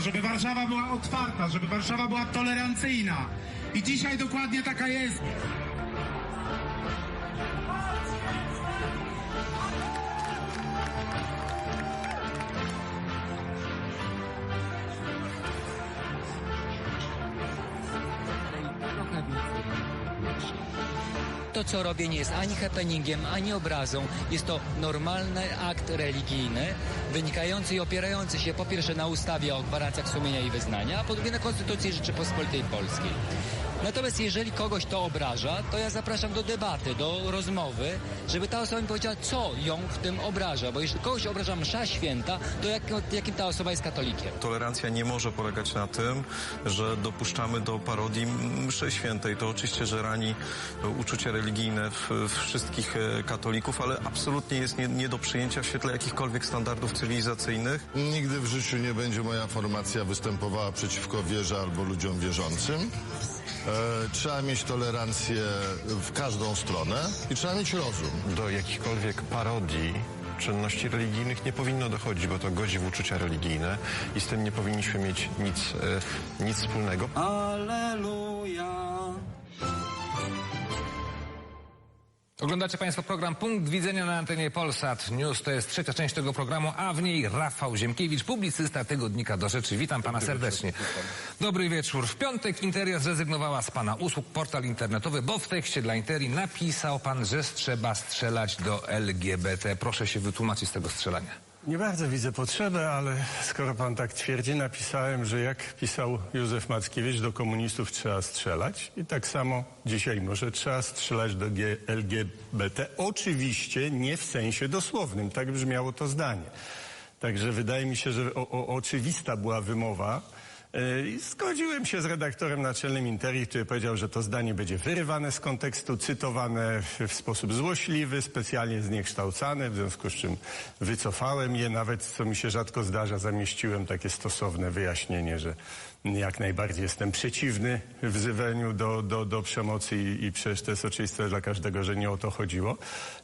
żeby Warszawa była otwarta, żeby Warszawa była tolerancyjna. I dzisiaj dokładnie taka jest. To, co robię, nie jest ani happeningiem, ani obrazą. Jest to normalny akt religijny, wynikający i opierający się po pierwsze na ustawie o gwarancjach sumienia i wyznania, a po drugie na Konstytucji Rzeczypospolitej Polskiej. Natomiast jeżeli kogoś to obraża, to ja zapraszam do debaty, do rozmowy, żeby ta osoba mi powiedziała, co ją w tym obraża. Bo jeżeli kogoś obraża msza święta, to jak, jakim ta osoba jest katolikiem? Tolerancja nie może polegać na tym, że dopuszczamy do parodii mszy świętej. To oczywiście, że rani uczucia religijne w, w wszystkich e, katolików, ale absolutnie jest nie, nie do przyjęcia w świetle jakichkolwiek standardów cywilizacyjnych. Nigdy w życiu nie będzie moja formacja występowała przeciwko wierze albo ludziom wierzącym. E, trzeba mieć tolerancję w każdą stronę i trzeba mieć rozum. do jakichkolwiek parodii czynności religijnych nie powinno dochodzić, bo to godzi w uczucia religijne i z tym nie powinniśmy mieć nic, e, nic wspólnego. Aleluja. Oglądacie Państwo program Punkt Widzenia na antenie Polsat News. To jest trzecia część tego programu, a w niej Rafał Ziemkiewicz, publicysta tygodnika do rzeczy. Witam Pana serdecznie. Dobry wieczór. W piątek Interia zrezygnowała z Pana usług portal internetowy, bo w tekście dla Interii napisał Pan, że trzeba strzelać do LGBT. Proszę się wytłumaczyć z tego strzelania. Nie bardzo widzę potrzebę, ale skoro pan tak twierdzi, napisałem, że jak pisał Józef Mackiewicz, do komunistów trzeba strzelać. I tak samo dzisiaj może trzeba strzelać do LGBT. Oczywiście nie w sensie dosłownym, tak brzmiało to zdanie. Także wydaje mi się, że o, o, oczywista była wymowa. Yy, I zgodziłem się z redaktorem naczelnym Interii, który powiedział, że to zdanie będzie wyrywane z kontekstu, cytowane w, sposób złośliwy, specjalnie zniekształcane, w związku z czym wycofałem je, nawet co mi się rzadko zdarza, zamieściłem takie stosowne wyjaśnienie, że jak najbardziej jestem przeciwny wzywaniu do, do, do przemocy i, i przecież to jest oczywiste dla każdego, że nie o to chodziło.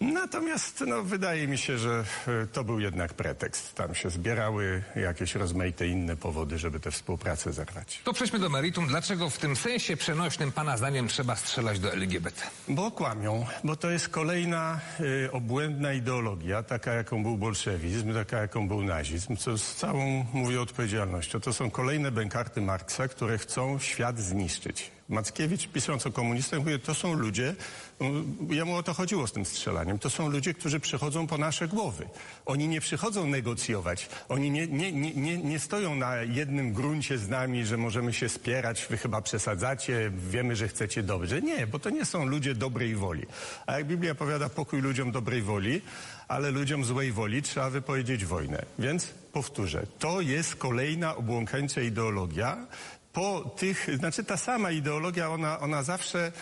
Natomiast no, wydaje mi się, że e, to był jednak pretekst. Tam się zbierały jakieś rozmaite inne powody, żeby tę współpracę zerwać. To przejdźmy do meritum. Dlaczego w tym sensie przenośnym Pana zdaniem trzeba strzelać do LGBT? Bo kłamią, bo to jest kolejna y, obłędna ideologia, taka jaką był bolszewizm, taka jaką był nazizm, co z całą, mówię, odpowiedzialnością. To są kolejne bękarty Marksa, które chcą świat zniszczyć. Mackiewicz, pisząc o komunistach, mówi, to są ludzie, y, jemu o to chodziło z tym strzelaniem, to są ludzie, którzy przychodzą po nasze głowy. Oni nie przychodzą negocjować, oni nie, nie, nie, nie, nie stoją na jednym gruncie z nami, że możemy się spierać, wy chyba przesadzacie, wiemy, że chcecie dobrze. Nie, bo to nie są ludzie dobrej woli. A jak Biblia powiada pokój ludziom dobrej woli, ale ludziom złej woli trzeba wypowiedzieć wojnę. Więc powtórzę, to jest kolejna obłąkańcza ideologia, po tych, znaczy ta sama ideologia, ona, ona zawsze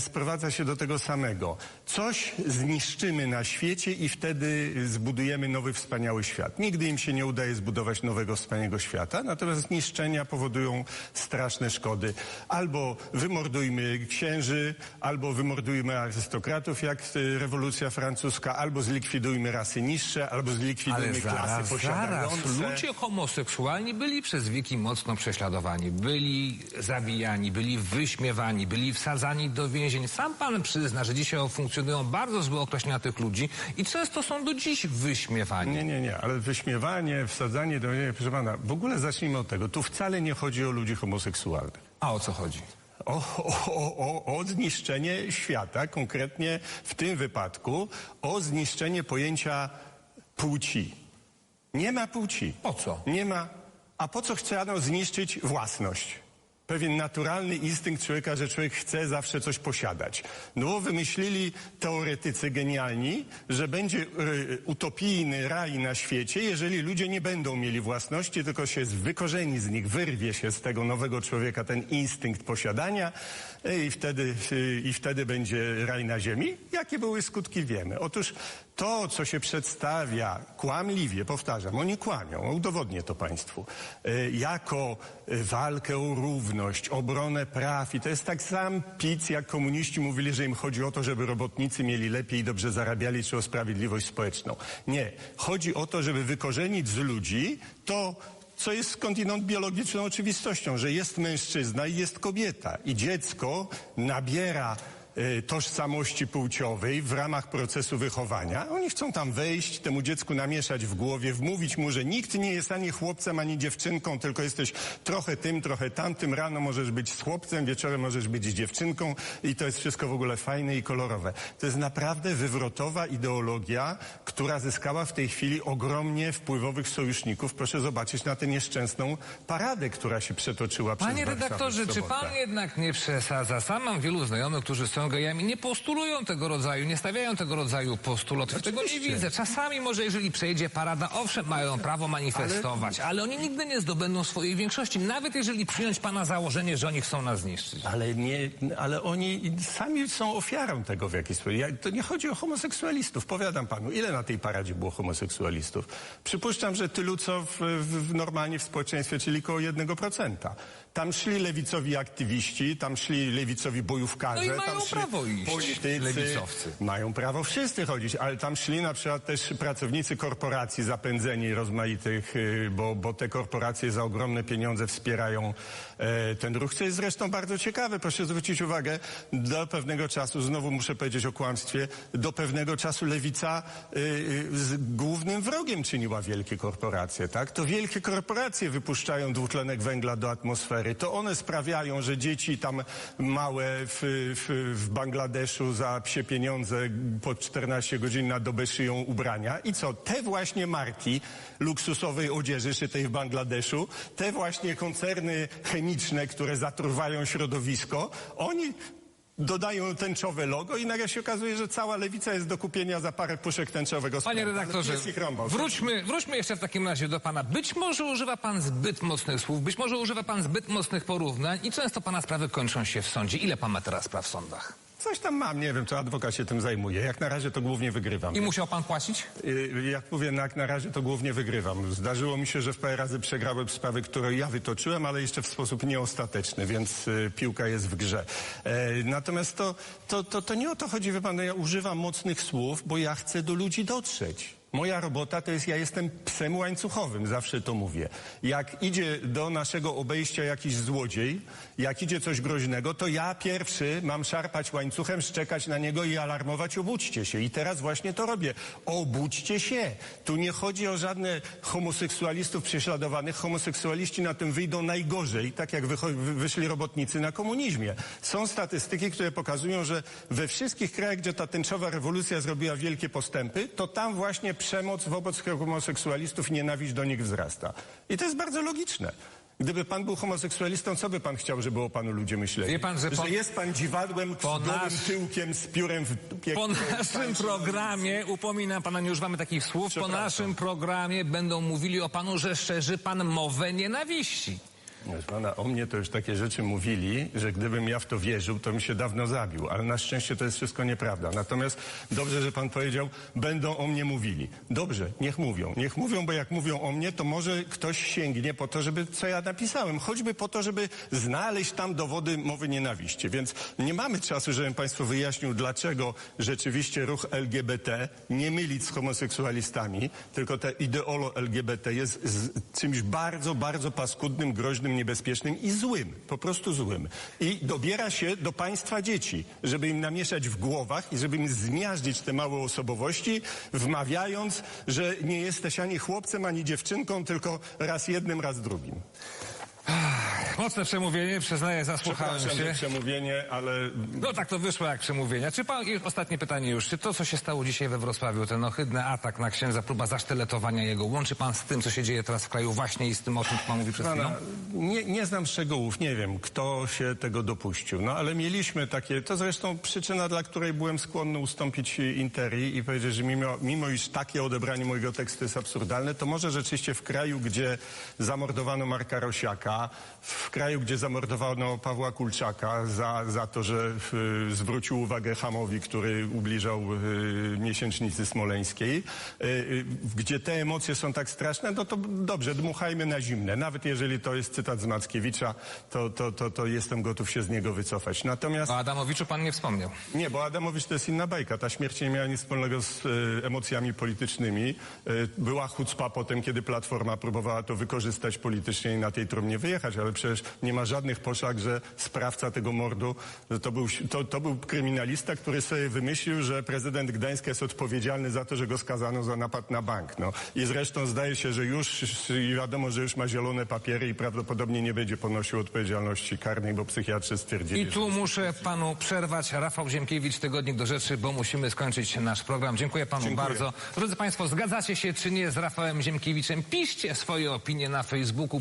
sprowadza się do tego samego. Coś zniszczymy na świecie i wtedy zbudujemy nowy, wspaniały świat. Nigdy im się nie udaje zbudować nowego, wspaniałego świata, natomiast zniszczenia powodują straszne szkody. Albo wymordujmy księży, albo wymordujmy arystokratów, jak e, rewolucja francuska, albo zlikwidujmy rasy niższe, albo Ale zlikwidujmy zaraz, klasy zaraz. posiadające. Ludzie homoseksualni byli przez wieki mocno prześladowani, byli zabijani, byli wyśmiewani, byli wsadzani do więzień. Sam pan przyzna, że dzisiaj funkcjonują bardzo złe określenia tych ludzi i często są do dziś wyśmiewani. Nie, nie, nie, ale wyśmiewanie, wsadzanie do nie, proszę pana, w ogóle zacznijmy od tego. Tu wcale nie chodzi o ludzi homoseksualnych. A o co chodzi? O, o, o, o, o zniszczenie świata, konkretnie w tym wypadku o zniszczenie pojęcia płci. Nie ma płci. Po co? Nie ma. A po co chciano zniszczyć własność? Pewien naturalny instynkt człowieka, że człowiek chce zawsze coś posiadać. No bo wymyślili teoretycy genialni, że będzie y, utopijny raj na świecie, jeżeli ludzie nie będą mieli własności, tylko się wykorzeni z nich, wyrwie się z tego nowego człowieka ten instynkt posiadania y, i wtedy, y, i wtedy będzie raj na ziemi. Jakie były skutki wiemy. Otóż to, co się przedstawia kłamliwie, powtarzam, oni kłamią, udowodnię to Państwu, y, jako walkę o równość, obronę praw i to jest tak sam pic, jak komuniści mówili, że im chodzi o to, żeby robotnicy mieli lepiej i dobrze zarabiali, czy o sprawiedliwość społeczną. Nie. Chodzi o to, żeby wykorzenić z ludzi to, co jest skądinąd biologiczną oczywistością, że jest mężczyzna i jest kobieta. I dziecko nabiera e, tożsamości płciowej w ramach procesu wychowania. Oni chcą tam wejść, temu dziecku namieszać w głowie, wmówić mu, że nikt nie jest ani chłopcem, ani dziewczynką, tylko jesteś trochę tym, trochę tamtym. Rano możesz być z chłopcem, wieczorem możesz być z dziewczynką i to jest wszystko w ogóle fajne i kolorowe. To jest naprawdę wywrotowa ideologia, która zyskała w tej chwili ogromnie wpływowych sojuszników. Proszę zobaczyć na tę nieszczęsną paradę, która się przetoczyła przez Panie Warszawę w redaktorze, czy pan jednak nie przesadza? Sam mam wielu znajomych, którzy są gejami, nie postulują tego rodzaju, nie stawiają tego rodzaju postulatów. Tego nie widzę. Czasami może jeżeli przejdzie parada, owszem, mają prawo manifestować, ale... oni nigdy nie zdobędą swojej większości, nawet jeżeli przyjąć pana założenie, że oni chcą nas zniszczyć. Ale, nie, ale oni sami są ofiarą tego w jakiś sposób. Ja, to nie chodzi o homoseksualistów. Powiadam panu, ile na tej paradzie było homoseksualistów? Przypuszczam, że tylu, co w, w, normalnie w społeczeństwie, czyli około 1%. Tam szli lewicowi aktywiści, tam szli lewicowi bojówkarze. No tam szli prawo iść, politycy. lewicowcy. Mają prawo wszyscy chodzić, ale tam szli na przykład też pracownicy korporacji zapędzeni rozmaitych, y, bo, bo te korporacje za ogromne pieniądze wspierają e, ten ruch, co jest zresztą bardzo ciekawe. Proszę zwrócić uwagę, do pewnego czasu, znowu muszę powiedzieć o kłamstwie, do pewnego czasu lewica y, y, z głównym wrogiem czyniła wielkie korporacje, tak? To wielkie korporacje wypuszczają dwutlenek węgla do atmosfery. To one sprawiają, że dzieci tam małe w, w, w Bangladeszu za psie pieniądze po 14 godzin na dobę szyją ubrania. I co? Te właśnie marki luksusowej odzieży szytej w Bangladeszu, te właśnie koncerny chemiczne, które zatruwają środowisko, oni dodają tęczowe logo i nagle się okazuje, że cała lewica jest do kupienia za parę puszek tęczowego Panie sprzętu. Redaktorze, wróćmy, wróćmy jeszcze w takim razie do pana. Być może używa pan zbyt mocnych słów, być może używa pan zbyt mocnych porównań i często pana sprawy kończą się w sądzie. Ile pan ma teraz spraw w sądach? Coś tam mam, nie wiem, co adwokat się tym zajmuje. Jak na razie to głównie wygrywam. I musiał pan płacić? Y, Jak mówię, jak na razie to głównie wygrywam. Zdarzyło mi się, że w parę razy przegrałem sprawy, które ja wytoczyłem, ale jeszcze w sposób nieostateczny, więc y, piłka jest w grze. E, natomiast to, to, to, to nie o to chodzi, wie pan, no ja używam mocnych słów, bo ja chcę do ludzi dotrzeć. Moja robota to jest, ja jestem psem łańcuchowym, zawsze to mówię. Jak idzie do naszego obejścia jakiś złodziej, jak idzie coś groźnego, to ja pierwszy mam szarpać łańcuchem, szczekać na niego i alarmować, obudźcie się. I teraz właśnie to robię. Obudźcie się. Tu nie chodzi o żadne homoseksualistów prześladowanych. Homoseksualiści na tym wyjdą najgorzej, tak jak wyszli robotnicy na komunizmie. Są statystyki, które pokazują, że we wszystkich krajach, gdzie ta tęczowa rewolucja zrobiła wielkie postępy, to tam właśnie przemoc wobec homoseksualistów nienawiść do nich wzrasta. I to jest bardzo logiczne. Gdyby pan był homoseksualistą, co by pan chciał, żeby o panu ludzie myśleli? Wie pan, że po- jest pan dziwadłem po tyłkiem z piórem w dupie. Po naszym programie, upominam pana, nie używamy takich słów, po naszym programie będą mówili o panu, że szerzy pan mowę nienawiści. Pana, o mnie to już takie rzeczy mówili, że gdybym ja w to wierzył, to bym się dawno zabił. Ale na szczęście to jest wszystko nieprawda. Natomiast dobrze, że pan powiedział, będą o mnie mówili. Dobrze, niech mówią. Niech mówią, bo jak mówią o mnie, to może ktoś sięgnie po to, żeby co ja napisałem. Choćby po to, żeby znaleźć tam dowody mowy nienawiści. Więc nie mamy czasu, żebym państwu wyjaśnił, dlaczego rzeczywiście ruch LGBT nie mylić z homoseksualistami, tylko te ideolo LGBT jest z czymś bardzo, bardzo paskudnym, groźnym, niebezpiecznym i złym. Po prostu złym. I dobiera się do państwa dzieci, żeby im namieszać w głowach i żeby im zmiażdżyć te małe osobowości, wmawiając, że nie jesteś ani chłopcem, ani dziewczynką, tylko raz jednym, raz drugim. Mocne przemówienie, przyznaję, zasłuchałem Przepraszam się. przemówienie, ale No tak to wyszło jak przemówienia. Czy pan, i ostatnie pytanie już, czy to, co się stało dzisiaj we Wrocławiu, ten ohydny atak na księdza, próba zasztyletowania jego, łączy pan z tym, co się dzieje teraz w kraju właśnie i z tym, o czym pan mówi przed chwilą? Pana, nie, nie znam szczegółów, nie wiem, kto się tego dopuścił. No ale mieliśmy takie, to zresztą przyczyna, dla której byłem skłonny ustąpić Interi i powiedzieć, że mimo, mimo iż takie odebranie mojego tekstu jest absurdalne, to może rzeczywiście w kraju, gdzie zamordowano Marka Rosiaka, w w kraju, gdzie zamordowano Pawła Kulczaka za, za to, że y, zwrócił uwagę Hamowi, który ubliżał y, miesięcznicy smoleńskiej, y, gdzie te emocje są tak straszne, no to dobrze, dmuchajmy na zimne. Nawet jeżeli to jest cytat z Mackiewicza, to, to, to, to jestem gotów się z niego wycofać. Natomiast O Adamowiczu pan nie wspomniał. nie, bo Adamowicz to jest inna bajka. Ta śmierć nie miała nic wspólnego z emocjami politycznymi. Była chucpa potem, kiedy Platforma próbowała to wykorzystać politycznie i na tej trumnie wyjechać, ale przecież nie ma żadnych poszlak, że sprawca tego mordu to był, to, to był kryminalista, który sobie wymyślił, że prezydent Gdańska jest odpowiedzialny za to, że go skazano za napad na bank. No. I zresztą zdaje się, że już wiadomo, że już ma zielone papiery i prawdopodobnie nie będzie ponosił odpowiedzialności karnej, bo psychiatrzy stwierdzili, I tu muszę panu przerwać. Rafał Ziemkiewicz, Tygodnik do Rzeczy, bo musimy skończyć nasz program. Dziękuję panu Dziękuję. bardzo. Drodzy państwo, zgadzacie się czy nie z Rafałem Ziemkiewiczem? Piszcie swoje opinie na Facebooku.